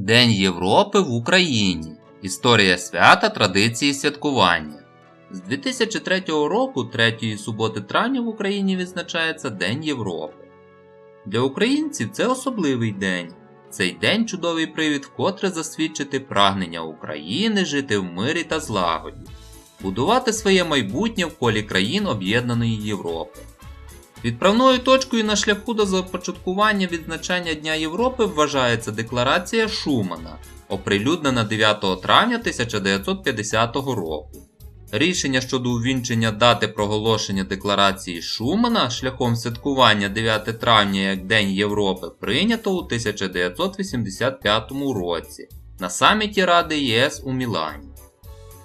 День Європи в Україні. Історія свята, традиції святкування. З 2003 року, 3 суботи травня в Україні відзначається День Європи. Для українців це особливий день. Цей день чудовий привід вкотре засвідчити прагнення України жити в мирі та злагоді, будувати своє майбутнє в колі країн Об'єднаної Європи. Відправною точкою на шляху до започаткування відзначання Дня Європи вважається Декларація Шумана, оприлюднена 9 травня 1950 року. Рішення щодо увінчення дати проголошення Декларації Шумана шляхом святкування 9 травня як День Європи прийнято у 1985 році на саміті Ради ЄС у Мілані.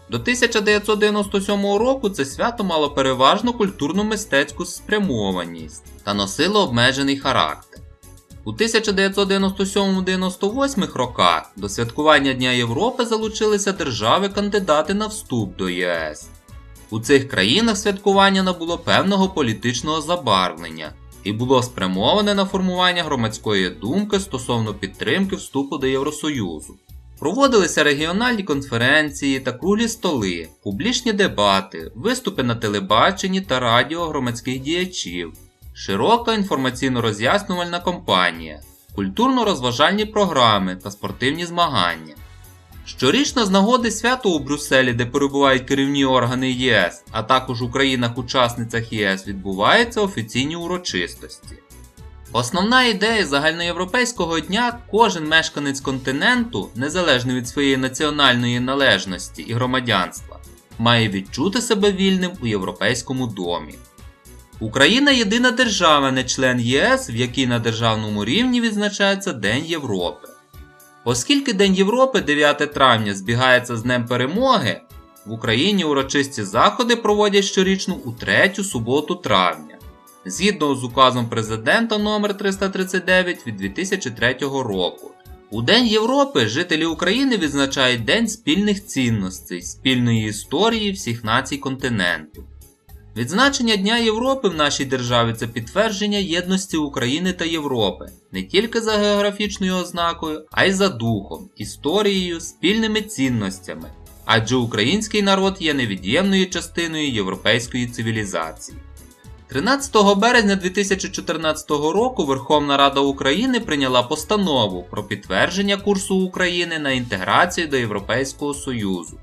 До 1997 року це свято мало переважно культурно-мистецьку спрямованість та носило обмежений характер. У 1997-98 роках до святкування Дня Європи залучилися держави-кандидати на вступ до ЄС. У цих країнах святкування набуло певного політичного забарвлення і було спрямоване на формування громадської думки стосовно підтримки вступу до Євросоюзу. Проводилися регіональні конференції та круглі столи, публічні дебати, виступи на телебаченні та радіо громадських діячів, широка інформаційно-роз'яснювальна кампанія, культурно-розважальні програми та спортивні змагання. Щорічно з нагоди свято у Брюсселі, де перебувають керівні органи ЄС, а також у країнах-учасницях ЄС відбуваються офіційні урочистості. Основна ідея загальноєвропейського дня кожен мешканець континенту, незалежно від своєї національної належності і громадянства, має відчути себе вільним у європейському домі. Україна єдина держава, не член ЄС, в якій на державному рівні відзначається День Європи. Оскільки День Європи 9 травня збігається з Днем Перемоги, в Україні урочисті заходи проводять щорічно у третю суботу травня згідно з указом президента номер 339 від 2003 року. У День Європи жителі України відзначають День спільних цінностей, спільної історії всіх націй континенту. Відзначення Дня Європи в нашій державі це підтвердження єдності України та Європи не тільки за географічною ознакою, а й за духом, історією, спільними цінностями. Адже український народ є невід'ємною частиною європейської цивілізації. 13 березня 2014 року Верховна Рада України прийняла постанову про підтвердження курсу України на інтеграцію до Європейського Союзу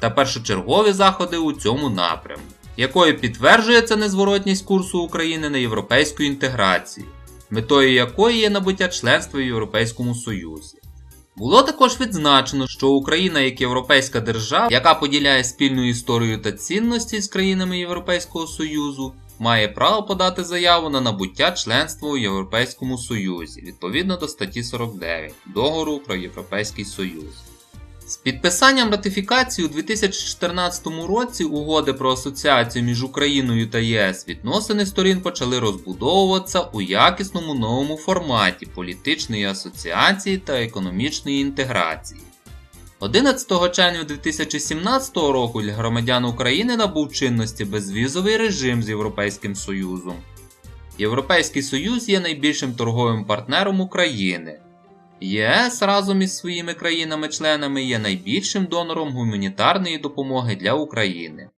та першочергові заходи у цьому напрямку, якою підтверджується незворотність курсу України на європейську інтеграцію, метою якої є набуття членства в Європейському Союзі. Було також відзначено, що Україна як європейська держава, яка поділяє спільну історію та цінності з країнами Європейського Союзу, має право подати заяву на набуття членства у Європейському Союзі відповідно до статті 49 Договору про Європейський Союз. З підписанням ратифікації у 2014 році угоди про асоціацію між Україною та ЄС відносини сторін почали розбудовуватися у якісному новому форматі політичної асоціації та економічної інтеграції. 11 червня 2017 року для громадян України набув чинності безвізовий режим з Європейським Союзом. Європейський Союз є найбільшим торговим партнером України. ЄС разом із своїми країнами-членами є найбільшим донором гуманітарної допомоги для України.